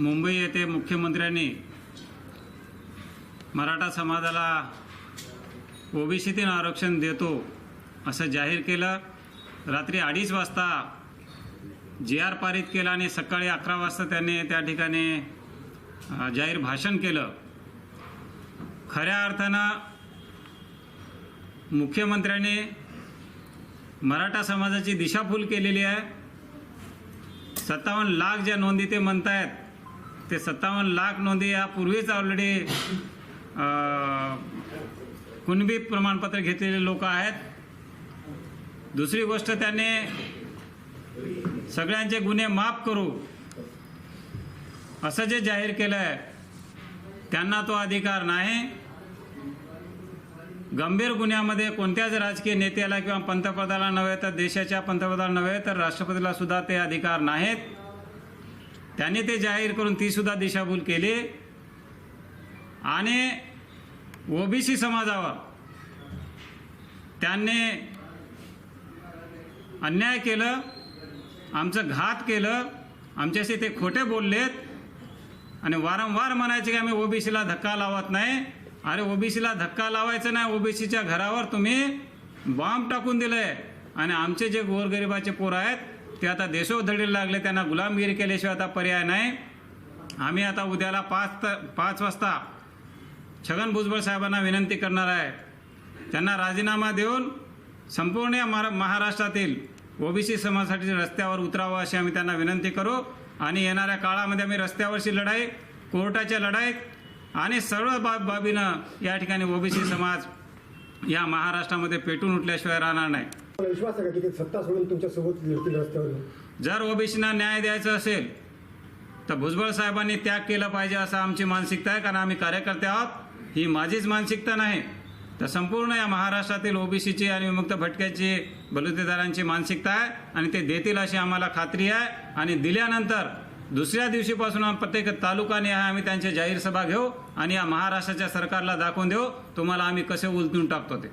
मुंबई येथे मुख्यमंत्र्यांनी मराठा समाजाला ओबीसीतून आरक्षण देतो असं जाहीर केलं. रात्री अडीच वाजता जे आर पारित केला आणि सकाळी अकरा वाजता त्यांनी त्या ठिकाणी जाहीर भाषण केलं. खऱ्या अर्थानं मुख्यमंत्र्यांनी मराठा समाजाची दिशाभूल केलेली आहे. सत्तावन्न लाख ज्या नोंदी ते म्हणतायत ते सत्तावन्न लाख नोंदी यापूर्वीच ऑलरेडी कुणबी प्रमाणपत्र घेतलेले लोक आहेत. दुसरी गोष्ट त्यांनी सगळ्यांचे गुन्हे माफ करू. असं जे जाहीर केलं आहे त्यांना तो अधिकार नाही. गंभीर गुन्ह्यामध्ये कोणत्याच राजकीय नेत्याला किंवा पंतप्रधानाला नव्हे तर देशाच्या पंतप्रधान नव्हे तर राष्ट्रपतीला सुद्धा ते अधिकार नाहीत. त्यांनी ते जाहीर करून तीसुद्धा दिशाभूल केली. आणि ओबीसी समाजावर त्यांनी अन्याय केलं आमचं घात केलं आमच्याशी ते खोटे बोललेत. आणि वारंवार म्हणायचे की आम्ही ओबीसीला धक्का लावत नाही. अरे ओबीसीला धक्का लावायचं नाही ओबीसीच्या घरावर तुम्ही बॉम्ब टाकून दिलंय. आणि आमचे जे गोरगरिबाचे पोरं आहेत ते आता देशोधडीला लागले त्यांना गुलामगिरी केल्याशिवाय आता पर्याय नाही. आम्ही आता उद्याला पाच त पाच वाजता छगन भुजबळ साहेबांना विनंती करणार आहे. त्यांना राजीनामा देऊन संपूर्ण या महारा- महाराष्ट्रातील ओबीसी समाजासाठी रस्त्यावर उतरावं अशी आम्ही त्यांना विनंती करू. आणि येणाऱ्या काळामध्ये आम्ही रस्त्यावरची लढाई कोर्टाच्या लढाईत आणि सर्व बाब बाबीनं या ठिकाणी ओबीसी समाज या महाराष्ट्रामध्ये पेटून उठल्याशिवाय राहणार नाही. विश्वास आहे का की ते सत्ता सोडून तुमच्यासोबत लढतील रस्त्यावर जर ओबीसीना न्याय द्यायचा असेल तर भुजबळ साहेबांनी त्याग केला पाहिजे असं आमची मानसिकता आहे कारण आम्ही कार्यकर्ते आहोत. ही माझीच मानसिकता नाही. तर संपूर्ण या महाराष्ट्रातील ओबीसीची आणि विमुक्त भटक्याची बलुतेदारांची मानसिकता आहे आणि ते देतील अशी आम्हाला खात्री आहे. आणि दिल्यानंतर दुसऱ्या दिवशीपासून प्रत्येक तालुका निहाय आम्ही त्यांची जाहीर सभा घेऊ आणि या महाराष्ट्राच्या सरकारला दाखवून देऊ. तुम्हाला आम्ही कसे उलटून टाकतो ते.